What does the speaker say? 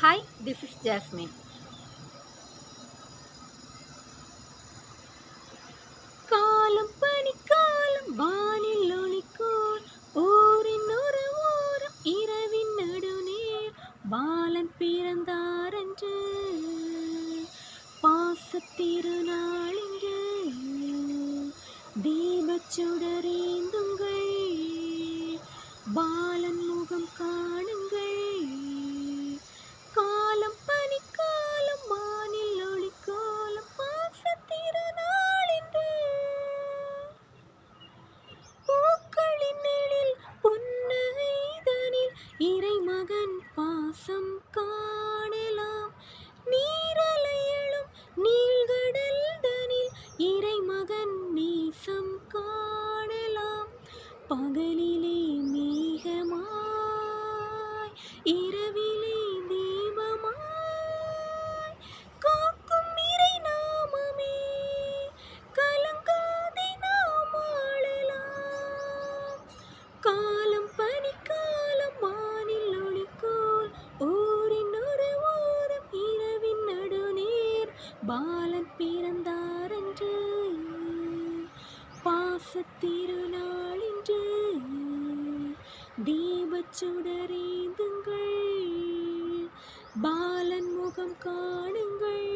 Hi this is jasmine காலம் பனி காலம் வானில் ஒளிக்கோர் ஊரின் ஒரு ஓரம் இரவின் நடுநேர். பாலன் பிறந்தார் என்று பாசத்திருநாள் பாசத்திருநாளின்று தீபச்சுடரேந்துங்கள் மகன் பாசம் காணலாம். நீரலையெழும் நீள்கடல் தனில் இறை மகன் நேசம் காணலாம். பகலிலே மேகமாய் இரவிலே தீபமாய் காக்கும் இறை நாமமே கலங்காதே நாம் ஆளலாம். கால பாலன் பிறந்தாரன்று பாசத்திருநாளின்று தீபச்சுடரேந்துங்கள் பாலன் முகம் காணுங்கள்.